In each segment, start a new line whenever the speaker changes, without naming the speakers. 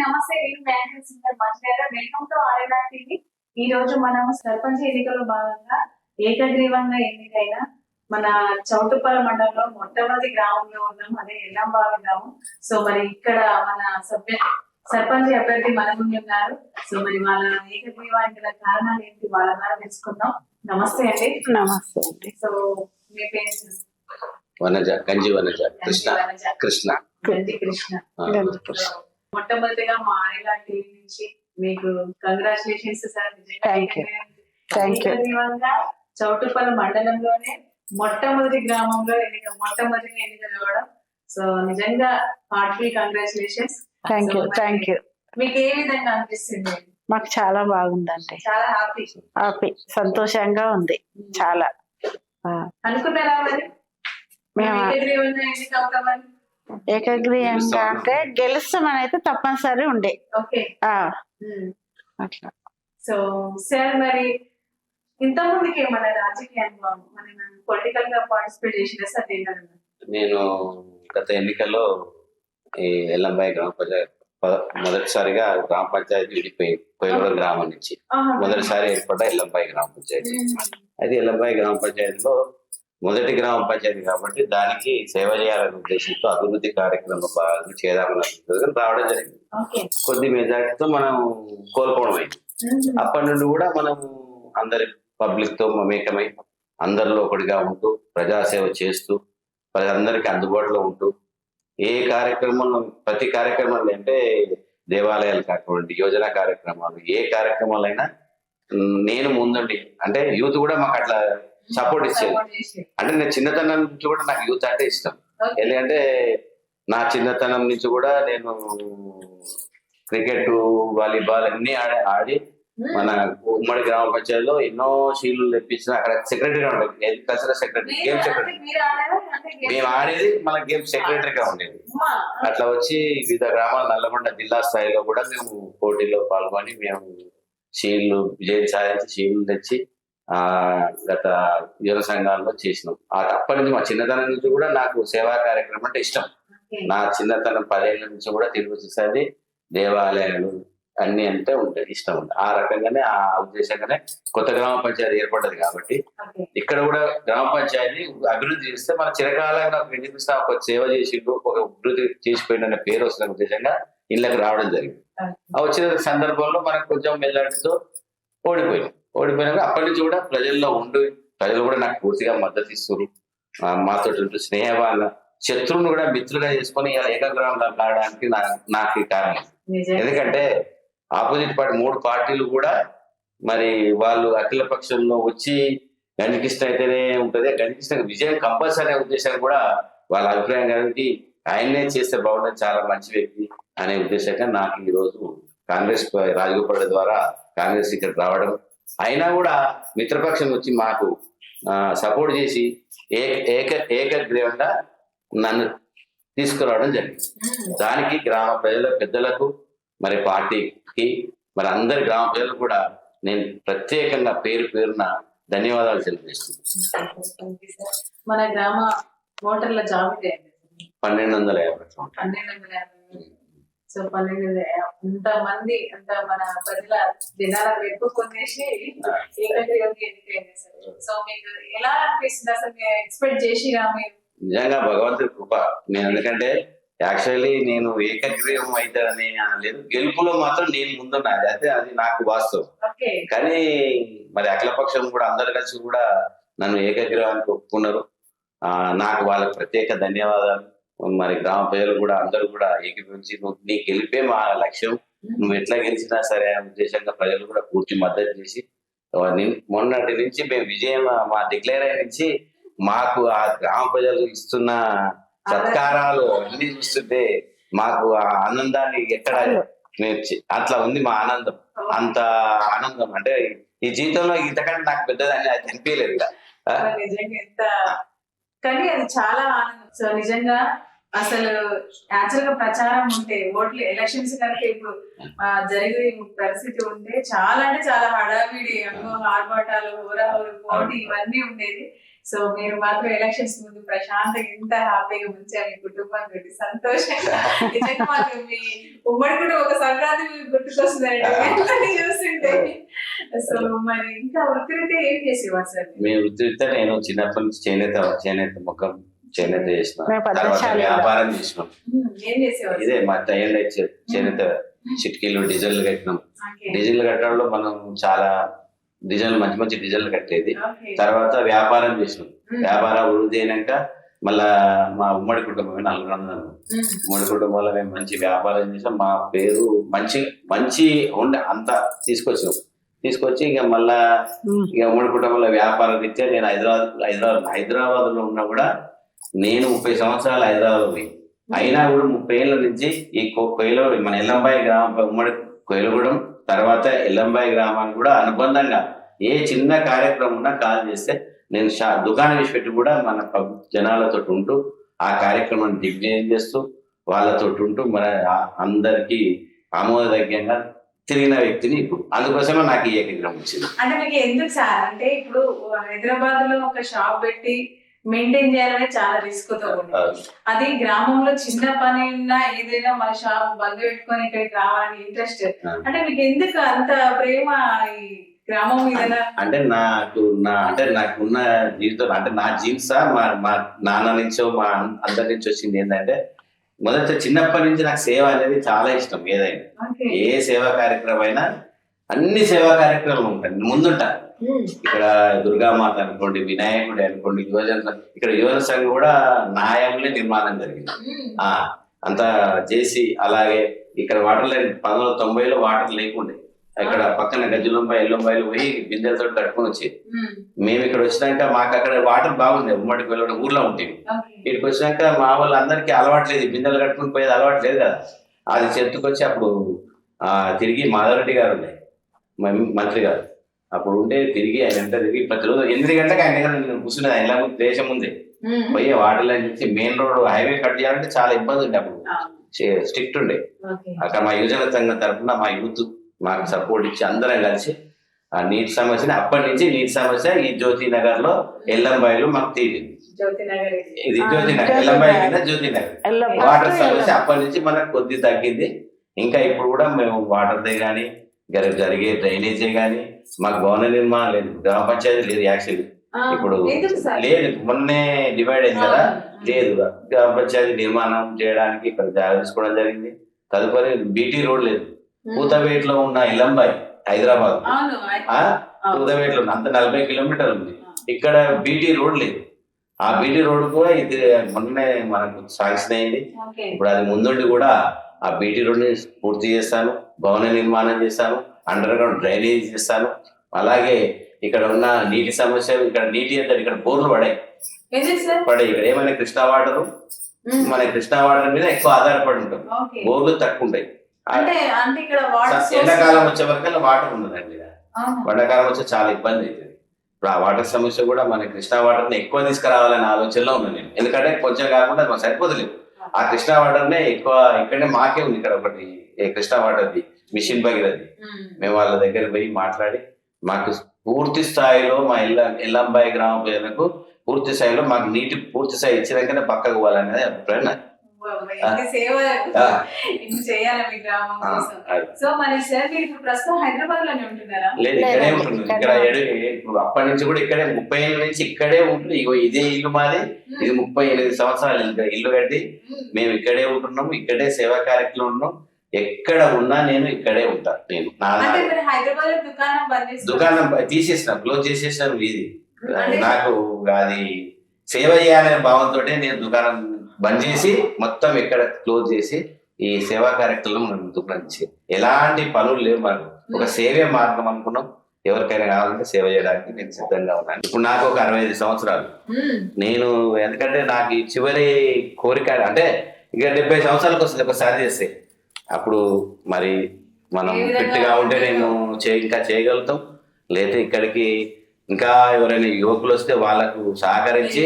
నమస్తే. నేను బ్యాంకింగ్ singer Mancherial welcome to RNR TV ఈ రోజు మనం సర్పంచ్ ఎన్నికల్లో భాగంగా ఏకగ్రీవంగా ఎన్నికైన మన చౌటుప్పల మండలంలో మొట్టమొదటి గ్రామంలో ఉన్నాం. అదే ఎల్లంబావి గ్రామం. సో మరి ఇక్కడ మన సభ్య సర్పంచ్ అభ్యర్థి మన ముందు ఉన్నారు సో మరి వాళ్ళ ఏకగ్రీవానికి గల కారణాలు ఏంటి వాళ్ళ ద్వారా తెలుసుకుందాం. నమస్తే అండి.
నమస్తే అండి.
సో మీ పేరు
వనజ గంజి వనజ కృష్ణ. కృష్ణ.
కృష్ణ. మొట్టమొదటిగా మా ఆయిలా టీవీ నుంచి మీకు కంగ్రాచులేషన్స్ సార్. నిజంగా చౌటుపల్లి మండలంలోనే మొట్టమొదటి గ్రామంలో ఎన్నిక మొట్టమొదటి ఎన్నిక కావడం సో నిజంగా heartly congratulations
thank you thank you
మీకు ఏ విధంగా అనిపిస్తుంది?
మాకు చాలా బాగుందండి.
చాలా హ్యాపీ
హ్యాపీ సంతోషంగా ఉంది. చాలా. ఆ,
అనుకున్నారా మరి?
మేము ఏకగ్రీయంగా అంటే గెలుస్తామని. అయితే తప్పనిసరి ఉండే.
ఓకే.
ఆ, అట్లా.
సో సార్ మరి ఇంత ముందుకి ఏమన్నా రాజకీయ అనుభవం పొలిటికల్గా పార్టిసిపేట్ చేసిన సార్
నేను గత ఎన్నికల్లో ఈ ఎల్లంబాయి గ్రామ పంచాయతీ మొదటిసారిగా గ్రామ పంచాయతీ విడిపోయింది కోయిలూరు గ్రామం నుంచి మొదటిసారి ఏర్పడ్డ ఎల్లంబాయి గ్రామ పంచాయతీ. అయితే ఎల్లంబాయి గ్రామ పంచాయతీలో మొదటి గ్రామ పంచాయతీ కాబట్టి దానికి సేవ చేయాలనే ఉద్దేశంతో అభివృద్ధి కార్యక్రమం భాగంగా చేద్దామన్న ఉద్దేశంతో రావడం జరిగింది. కొద్ది మెజార్టీతో మనం కోల్పోవడం అయింది. అప్పటి నుండి కూడా మనం అందరి పబ్లిక్తో మమేకమై అందరిలో ఒకటిగా ఉంటూ ప్రజాసేవ చేస్తూ ప్రజలందరికీ అందుబాటులో ఉంటూ ఏ కార్యక్రమంలో ప్రతి కార్యక్రమాలు అంటే దేవాలయాలు కానివ్వండి యోజన కార్యక్రమాలు ఏ కార్యక్రమాలైనా నేను ముందుండి అంటే యూత్ కూడా మాకు అట్లా సపోర్ట్ ఇచ్చేది. అంటే నేను చిన్నతనం నుంచి కూడా నాకు యూత్ అంటే ఇష్టం. ఎందుకంటే నా చిన్నతనం నుంచి కూడా నేను క్రికెట్ వాలీబాల్ అన్ని ఆడి ఆడి మన ఉమ్మడి గ్రామ పంచాయతీలో ఎన్నో షీలు తెప్పించిన అక్కడ సెక్రటరీగా ఉండేది. కల్చరల్ సెక్రటరీ గేమ్ సెక్రటరీ మేము ఆడేది మన గేమ్ సెక్రటరీగా ఉండేది. అట్లా వచ్చి వివిధ గ్రామాల నల్లగొండ జిల్లా స్థాయిలో కూడా మేము పోటీలో పాల్గొని మేము షీల్డ్లు విజయం సాధించి షీల్డ్లు తెచ్చి ఆ గత యువ సంఘాల్లో చేసినాం. ఆ అప్పటి నుంచి మా చిన్నతనం నుంచి కూడా నాకు సేవా కార్యక్రమం అంటే ఇష్టం. నా చిన్నతనం పదేళ్ళ నుంచి కూడా తిరుపతి సాది దేవాలయాలు అన్ని అంటే ఉంటాయి ఇష్టం ఉంది ఆ రకంగానే ఆ ఉద్దేశంగానే కొత్త గ్రామ పంచాయతీ ఏర్పడ్డది కాబట్టి ఇక్కడ కూడా గ్రామ పంచాయతీ అభివృద్ధి చేస్తే మన చిరకాలంగా వినిపిస్తా ఒక సేవ చేసిండు ఒక అభివృద్ధి చేసిపోయిన పేరు వస్తున్న ఉద్దేశంగా ఇళ్ళకి రావడం జరిగింది. ఆ వచ్చిన సందర్భంలో మనకు కొంచెం మెజార్టీతో ఓడిపోయింది ఓడిపోయినాక అప్పటి నుంచి కూడా ప్రజల్లో ఉండి ప్రజలు కూడా నాకు పూర్తిగా మద్దతు ఇస్తారు ఆ, మాతో ఉంటూ స్నేహవాళ్ళ శత్రువును కూడా మిత్రులుగా చేసుకొని ఇలా ఏకగ్రామంలో కావడానికి నాకు కారణం. ఎందుకంటే ఆపోజిట్ పార్టీ మూడు పార్టీలు కూడా మరి వాళ్ళు అఖిల పక్షంలో వచ్చి గణకృష్ణ అయితేనే ఉంటది. గణకృష్ణ విజయం కంపల్సరీ అనే ఉద్దేశం కూడా వాళ్ళ అభిప్రాయం కాబట్టి ఆయన్నే చేస్తే బాగుంటుంది చాలా మంచి వ్యక్తి అనే ఉద్దేశంగా నాకు ఈ రోజు కాంగ్రెస్ రాజగోపాల్ ద్వారా కాంగ్రెస్ ఇక్కడ రావడం అయినా కూడా మిత్రపక్షం వచ్చి మాకు సపోర్ట్ చేసి ఏక ఏక ఏకగ్రీవంగా నన్ను తీసుకురావడం జరిగింది దానికి గ్రామ ప్రజల పెద్దలకు మరి పార్టీకి మరి అందరి గ్రామ ప్రజలకు కూడా నేను ప్రత్యేకంగా పేరు పేరున ధన్యవాదాలు తెలియజేస్తున్నాను
మన గ్రామ ఓటర్ల జాబితా?
పన్నెండు వందల యాభై.
పన్నెండు వందల యాభై సో పన్నెండు అంత మంది అంత మన ప్రజల జనాల వైపు కొనేసి ఏకగ్రీవంగా ఎన్నికైంది సార్. సో మీకు ఎలా అనిపిస్తుంది అసలు మీరు ఎక్స్పెక్ట్ చేసిరా మీరు?
నిజంగా భగవంతుడి కృప. నేను ఎందుకంటే యాక్చువల్లీ నేను ఏకగ్రీవం అవుతానని అనలేదు గెలుపులో మాత్రం నేను ముందున్నది అయితే అది నాకు వాస్తవం. కానీ మరి అఖిలపక్షం కూడా అందరు కలిసి కూడా నన్ను ఏకగ్రీవానికి ఒప్పుకున్నారు. ఆ, నాకు వాళ్ళకి ప్రత్యేక ధన్యవాదాలు. మరి గ్రామ ప్రజలు కూడా అందరూ కూడా ఏకీభవించి నువ్వు నీ గెలిపే మా లక్ష్యం. నువ్వు ఎట్లా గెలిచినా సరే అనే ఉద్దేశంగా ప్రజలు కూడా పూర్తి మద్దతు చేసి మొన్నటి నుంచి మేము విజయం మా డిక్లేర్ అయిన నుంచి మాకు ఆ గ్రామ ప్రజలు ఇస్తున్న సత్కారాలు అన్ని చూస్తుంటే మాకు ఆ ఆనందాన్ని ఎక్కడ నేర్చి అట్లా ఉంది మా ఆనందం. అంత ఆనందం. అంటే ఈ జీవితంలో ఇంతకంటే నాకు పెద్దదని అది అనిపించలేదు
కానీ అది చాలా ఆనందం. సో నిజంగా అసలు యాక్చువల్గా ప్రచారం ఉంటే ఓట్లు ఎలక్షన్స్ కనుక ఇప్పుడు జరిగే పరిస్థితి ఉంటే చాలా అంటే చాలా హడావిడి ఆర్భాటాలు హోరాహోరు పోటీ ఇవన్నీ ఉండేది సో మీరు మాత్రం ఎలక్షన్స్ ముందు ప్రశాంతంగా ఇంత హ్యాపీగా మంచిగా మీ కుటుంబం తోటి సంతోషంగా నిజంగా మాకు మీ ఉమ్మడి కూడా ఒక సంక్రాంతి మీకు గుర్తుకొస్తుందండి చూస్తుంటే. సో మరి ఇంకా వృత్తిరీత్యా ఏం చేసేవారు సార్
మీ వృత్తిరీత్యా నేను చిన్నప్పటి నుంచి చేనేత చేనేత ముఖం చేనేత చేసిన తర్వాత వ్యాపారం చేసినాం. ఇదే మా తయ్యండి చేనేత చిట్కీలు డిజైన్లు కట్టినాం. డిజైన్లు కట్టడంలో మనం చాలా డిజైన్లు మంచి మంచి డిజైన్లు కట్టేది. తర్వాత వ్యాపారం చేసినాం. వ్యాపారం వృద్ధి అయినాక మళ్ళా మా ఉమ్మడి కుటుంబమే నలుగురు.
ఉమ్,
ఉమ్మడి కుటుంబంలో మేము మంచి వ్యాపారం చేసాం. మా పేరు మంచి మంచి ఉండే అంత తీసుకొచ్చాం తీసుకొచ్చి ఇక మళ్ళా ఇక ఉమ్మడి కుటుంబంలో వ్యాపార రీత్యా నేను హైదరాబాద్ హైదరాబాద్ హైదరాబాద్లో ఉన్నా కూడా నేను ముప్పై సంవత్సరాలు హైదరాబాద్ పోయి అయినా కూడా ముప్పై ఏళ్ళ నుంచి ఈ కో- కొయిలో మన ఎల్లంబాయి గ్రామం ఉమ్మడి కొయ్యలగూడెం తర్వాత ఎల్లంబాయి గ్రామానికి కూడా అనుబంధంగా ఏ చిన్న కార్యక్రమం ఉన్నా కాల్ చేస్తే నేను షా దుకాణం వేసి పెట్టి కూడా మన జనాలతో ఉంటూ ఆ కార్యక్రమాన్ని దిగ్విజయం చేస్తూ వాళ్ళతో ఉంటూ మన అందరికీ ఆమోదయోగ్యంగా తిరిగిన వ్యక్తిని ఇప్పుడు అందుకోసమే నాకు ఈ ఏకగ్రహం వచ్చింది.
అంటే మీకు ఎందుకు సార్? అంటే ఇప్పుడు హైదరాబాద్లో ఒక షాప్ పెట్టి మెయింటైన్ చేయాలనే చాలా రిస్క్తో
ఆ,
అది గ్రామంలో చిన్న పని ఉన్నా ఏదైనా మన షాప్ బంద్ పెట్టుకొని ఇక్కడికి రావాలని ఇంట్రెస్ట్. అంటే మీకు ఎందుకు అంత ప్రేమ గ్రామం మీద?
అంటే నాకు నా అంటే నాకున్న జీవితం అంటే నా జీన్సా మా మా నాన్న నుంచో మా అందరి నుంచి వచ్చింది ఏంటంటే మొదట చిన్నప్పటి నుంచి నాకు సేవ అనేది చాలా ఇష్టం ఏదైనా. ఏ సేవా కార్యక్రమం అయినా అన్ని సేవా కార్యక్రమాలు ఉంటాయి. ముందుంటా. ఇక్కడ దుర్గామాత అనుకోండి వినాయకుడి అనుకోండి యువజన ఇక్కడ యువజన సంఘం కూడా న్యాయంలో నిర్మాణం జరిగింది. ఆ అంతా చేసి అలాగే ఇక్కడ వాటర్ లైన్ పంతొమ్మిది వందల తొంభైలో వాటర్ లేకుండే. ఇక్కడ పక్కన గజ్జులంబాయి ఎల్లంబాయిలు పోయి బిందెలతో కట్టుకొని వచ్చేది మేము. ఇక్కడ వచ్చినాక మాకు అక్కడ వాటర్ బాగుంది ఉమ్మడికి వెళ్ళడం ఊర్లో ఉంటుంది ఇక్కడికి వచ్చినాక మా వాళ్ళు అందరికీ అలవాటు లేదు బిందెలు కట్టుకుని పోయేది అలవాటు లేదు కదా. అది చెత్తుకొచ్చి అప్పుడు ఆ తిరిగి మాధవరెడ్డి గారు మ- మంత్రి గారు. అప్పుడు ఉంటే తిరిగి ఆయన వెంట తిరిగి ప్రతిరోజు ఎనిమిది గంటలకు ఆయన దగ్గర నేను కూర్చునేది ఆయన దేశం ఉంది పోయి వాటర్ లైన్ నుంచి మెయిన్ రోడ్ హైవే కట్ చేయాలంటే చాలా ఇబ్బంది ఉండే అప్పుడు. స్ట్రిక్ట్ ఉండే. అక్కడ మా యువజన సంఘం తరఫున మా యూత్ మాకు సపోర్ట్ ఇచ్చి అందరం కలిసి ఆ నీటి సమస్యని అప్పటి నుంచి నీటి సమస్య ఈ జ్యోతి నగర్లో ఎల్లంబాయిలో మాకు తీరింది.
జ్యోతి నగర్
ఇది జ్యోతి నగర్ ఎల్లంబాయి. కింద జ్యోతి నగర్ వాటర్ సమస్య. అప్పటి నుంచి మనకు కొద్ది తగ్గింది. ఇంకా ఇప్పుడు కూడా మేము వాటర్ దే కానీ జరిగే డ్రైనేజే కానీ మాకు భవన నిర్మాణం లేదు గ్రామ పంచాయతీ లేదు యాక్చువల్లీ. ఇప్పుడు లేదు మొన్నే డివైడ్ అయింది కదా. లేదు గ్రామ పంచాయతీ నిర్మాణం చేయడానికి ఇక్కడ జాగ్రత్త తీసుకోవడం జరిగింది. తదుపరి బీటీ రోడ్ లేదు. కూతవేట్లో ఉన్న ఇల్లంబాయి హైదరాబాద్. కూతవేట్లో అంత నలభై కిలోమీటర్లు ఉంది. ఇక్కడ బీటీ రోడ్ లేదు. ఆ బీటీ రోడ్ కూడా ఇది మొన్నే మనకు శాంక్షన్ అయింది. ఇప్పుడు అది ముందుండి కూడా ఆ బీటీ రోడ్ని పూర్తి చేస్తాను భవన నిర్మాణం చేస్తాను. అండర్ గ్రౌండ్ డ్రైనేజ్ చేస్తాను. అలాగే ఇక్కడ ఉన్న నీటి సమస్య ఇక్కడ నీటి అంతా ఇక్కడ బోర్లు పడాయి. పడాయి. ఇక్కడ ఏమైనా కృష్ణా వాటర్? మన కృష్ణా వాటర్ మీద ఎక్కువ ఆధారపడి ఉంటాం బోర్లు తక్కువ ఉంటాయి. ఎండాకాలం వచ్చే వరకు వాటర్ ఉండదండి. ఎండాకాలం వచ్చే చాలా ఇబ్బంది అవుతుంది. ఇప్పుడు ఆ వాటర్ సమస్య కూడా మన కృష్ణా వాటర్ని ఎక్కువ తీసుకురావాలనే ఆలోచనలో ఉన్నాను నేను. ఎందుకంటే కొంచెం కాకుండా మాకు సరిపోతలేదు. ఆ కృష్ణా వాటర్ నే ఎక్కువ ఇక్కడనే మాకే ఉంది ఇక్కడ ఒకటి Krishna water the mission Bhagirathi. మేము. వాళ్ళ దగ్గర పోయి మాట్లాడి మాకు పూర్తి స్థాయిలో మా ఇల్ల ఎల్లంబాయి గ్రామ ప్రజలకు పూర్తి స్థాయిలో మాకు నీటి పూర్తి స్థాయి ఇచ్చినాకనే పక్కకు పోవాలనేది అభిప్రాయం లేదు ఇక్కడే ఉంటుంది
ఇక్కడే
ఇప్పుడు అప్పటి నుంచి కూడా ఇక్కడే ముప్పై ఏళ్ళ నుంచి ఇక్కడే ఉంటుంది ఇగో ఇదే ఇల్లు మాది. ఇది ముప్పై ఎనిమిది సంవత్సరాలు ఇల్లు- ఇల్లు కట్టి మేము. ఇక్కడే ఉంటున్నాము ఇక్కడే సేవా కార్యక్రమం ఉన్నాం. ఎక్కడ ఉన్నా నేను ఇక్కడే ఉంటా నేను నా
దుకాణం
తీసేసిన క్లోజ్ చేసేసిన ఇది
అంటే-
నాకు అది సేవ చేయాలనే భావంతో నేను దుకాణం బంద్ చేసి మొత్తం ఇక్కడ క్లోజ్ చేసి ఈ సేవా కార్యక్రమం చేసి ఎలాంటి పనులు లేవు మనకు ఒక సేవే మార్గం అనుకున్నాం. ఎవరికైనా కావాలంటే సేవ చేయడానికి నేను సిద్ధంగా ఉన్నాను. ఇప్పుడు నాకు ఒక అరవై ఐదు సంవత్సరాలు. నేను ఎందుకంటే నాకు ఈ చివరి కోరిక అంటే ఇక డెబ్బై సంవత్సరాలకు వస్తుంది ఒకసారి చేస్తే. అప్పుడు మరి మనం ఫిట్గా ఉంటే నేను చే ఇంకా చేయగలుగుతాం. లేదా ఇక్కడికి ఇంకా ఎవరైనా యువకులు వస్తే వాళ్ళకు సహకరించి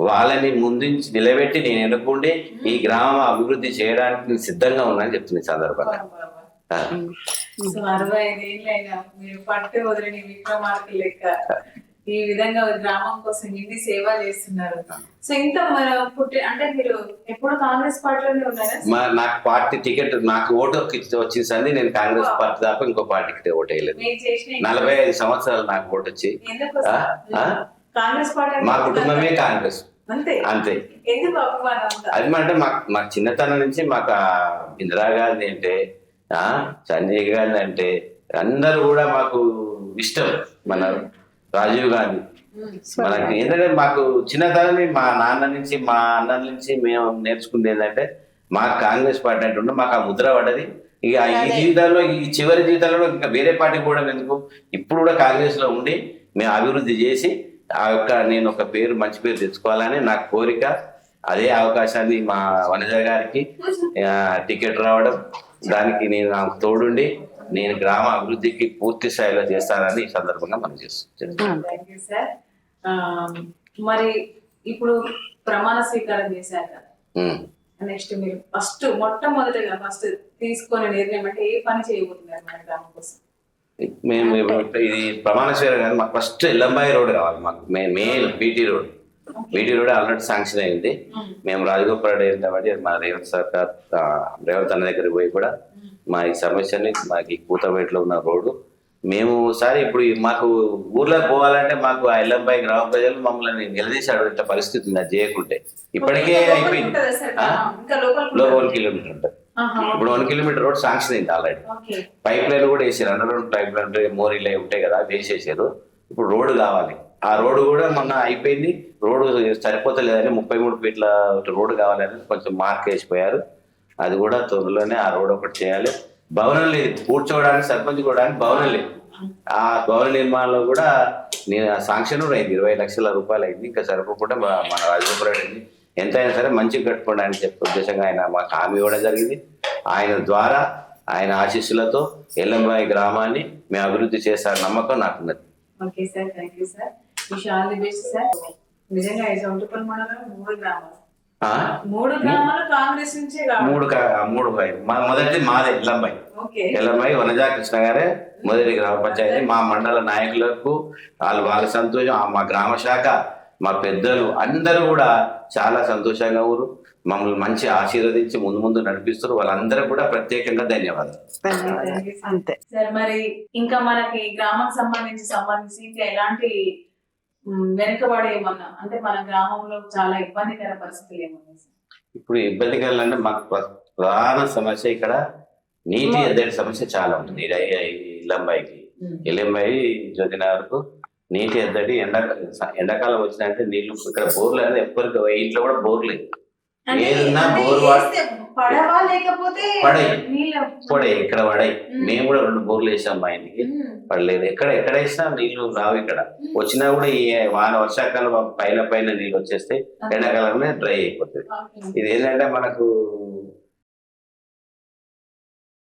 వాళ్ళని ముందుంచి నిలబెట్టి నేను ఎన్నుకుండి ఈ గ్రామం అభివృద్ధి చేయడానికి నేను సిద్ధంగా ఉన్నానని చెప్తుంది ఈ సందర్భంగా.
అరవై ఐదేళ్ళైనా మీరు పట్టు వదిలిన విక్రమార్కులు లెక్క ఈ విధంగా గ్రామం కోసం ఇన్ని సేవ చేస్తున్నారు? సో ఇంత పుట్టి అంటే మీరు ఎప్పుడు కాంగ్రెస్ పార్టీలోనే ఉన్నారా?
నాకు పార్టీ టికెట్ నాకు ఓటు వచ్చింది సంది నేను కాంగ్రెస్ పార్టీ తప్ప ఇంకో పార్టీకి ఓటు వేయలేదు నలభై ఐదు సంవత్సరాలు నాకు ఓటు వచ్చి?
కాంగ్రెస్ పార్టీ
మా కుటుంబమే కాంగ్రెస్.
అంతే.
అది అంటే మాకు మా చిన్నతనం నుంచి మాకు ఆ ఇందిరాగాంధీ అంటే ఆ సంజయ్ గాంధీ అంటే అందరూ కూడా మాకు ఇష్టం మన రాజీవ్ గాంధీ. మనకి ఏంటంటే మాకు చిన్నతనం మా నాన్న నుంచి మా అన్న నుంచి మేము నేర్చుకుంది ఏంటంటే మాకు కాంగ్రెస్ పార్టీ అంటే ఉంటే మాకు ఆ ముద్ర పడ్డది. ఇక ఈ జీవితంలో ఈ చివరి జీవితంలో ఇంకా వేరే పార్టీ కూడా ఎందుకు? ఇప్పుడు కూడా కాంగ్రెస్లో ఉండి మేము అభివృద్ధి చేసి ఆ యొక్క నేను ఒక పేరు మంచి పేరు తెచ్చుకోవాలని నా కోరిక అదే అవకాశాన్ని మా వనజ గారికి టికెట్ రావడం దానికి నేను నాకు తోడుండి నేను గ్రామ అభివృద్ధికి పూర్తి స్థాయిలో చేస్తానని ఈ సందర్భంగా మనం
సార్ ఆ, మరి ఇప్పుడు ప్రమాణ స్వీకారం చేశారు కదా. నెక్స్ట్ మీరు ఫస్ట్ మొట్టమొదటిగా ఫస్ట్ తీసుకొని నిర్ణయం అంటే ఏ పని చేయబోతున్నారు మన గ్రామం కోసం?
మేము ఇది ప్రమాణ స్వీకారం కాదు మాకు ఫస్ట్ ఎల్లంబాయి రోడ్ కావాలి మాకు main BT road. BT road already sanction అయింది.
ఉమ్.
మేము రాజగోపాల్ రెడ్డి కాబట్టి మా రేవంత్ సర్కార్ రేవంత్ అన్న దగ్గరికి పోయి కూడా మా ఈ సమస్యని మాకు ఈ కూతబేటలో ఉన్న రోడ్డు. మేము సార్ ఇప్పుడు మాకు ఊర్లోకి పోవాలంటే మాకు ఆ ఎల్లంబాయి గ్రామ ప్రజలు మమ్మల్ని నిలదీసి అడిగే పరిస్థితి ఉంది అది చేయకుంటే. ఇప్పటికే అయిపోయింది. లో? వన్ కిలోమీటర్ ఉంటుంది. ఇప్పుడు వన్ కిలోమీటర్ రోడ్ శాంక్షన్ అయింది ఆల్రెడీ. పైప్ లైన్ కూడా వేసారు. అండర్ పైప్ లైన్ మోరీలు అవి ఉంటాయి కదా వేసేసారు. ఇప్పుడు రోడ్డు కావాలి. ఆ రోడ్డు కూడా మొన్న అయిపోయింది. రోడ్డు సరిపోతలేదని ముప్పై మూడు ఫీట్ల రోడ్డు కావాలని కొంచెం మార్క్ వేసిపోయారు. అది కూడా త్వరలోనే ఆ రోడ్ ఒకటి చేయాలి. భవనం లేదు. కూర్చోవడానికి సర్పంచ్ కూడా భవనం లేదు. ఆ భవన నిర్మాణంలో కూడా నేను ఆ శాంక్షన్ కూడా అయింది. ఇరవై లక్షల రూపాయలు అయింది. ఇంకా సరిపోకుండా మన రాజగోపాల్ రెడ్డి ఎంతైనా సరే మంచిగా కట్టుకోండి అని చెప్పే ఉద్దేశంగా ఆయన మాకు హామీ ఇవ్వడం జరిగింది. ఆయన ద్వారా ఆయన ఆశీస్సులతో ఎల్లంబాయి గ్రామాన్ని మేము అభివృద్ధి చేశారు నమ్మకం నాకున్నది
okay sir. Thank you sir sir. నిజంగా మండలం మూడు గ్రామాలు. మూడు గ్రామాలు కాంగ్రెస్
మూడు మూడు బాయి. మా మొదటిది మాదే ఎల్లంబాయి
ఓకే.
ఎల్లంబాయి వనజా కృష్ణ గారే మొదటి గ్రామ పంచాయతీ. మా మండల నాయకులకు వాళ్ళు వాళ్ళ సంతోషం. ఆ మా గ్రామ శాఖ మా పెద్దలు అందరూ కూడా చాలా సంతోషంగా ఊరు మమ్మల్ని మంచి ఆశీర్వదించి ముందు ముందు నడిపిస్తారు వాళ్ళందరూ కూడా ప్రత్యేకంగా ధన్యవాదాలు.
అంతే.
సార్ మరి ఇంకా మనకి గ్రామం సంబంధించి సంబంధించి ఇంకా ఎలాంటి వెనుకబడి ఏమన్నా అంటే మన గ్రామంలో చాలా ఇబ్బందికర పరిస్థితులు ఏమన్నా?
ఇప్పుడు ఇబ్బంది కలంటే మాకు ప్ర- ప్రధాన సమస్య ఇక్కడ నీటి ఎద్దడి సమస్య చాలా ఉంటుంది ఇల్లంబాయికి ఇల్లంబాయి జ్యోతినగర్కు నీటి ఎద్దడి ఎండ ఎండాకాలం వచ్చిందంటే నీళ్ళు ఇక్కడ బోర్లు అనేది ఎప్పటికీ ఇంట్లో కూడా బోర్లు ఏదున్నా బోర్
పడవా లేకపోతే
ఇక్కడ పడాయి.
మ్మ్.
కూడా రెండు బోర్లు వేసాం మా ఇంటికి. పడలేదు. ఎక్కడ ఎక్కడ వేసినా నీళ్ళు రావు ఇక్కడ. వచ్చినా కూడా ఈ వాన వర్షాకాలం పైన పైన నీళ్ళు వచ్చేస్తే ఎండాకాలంలో డ్రై అయిపోతుంది. ఇది ఏంటంటే మనకు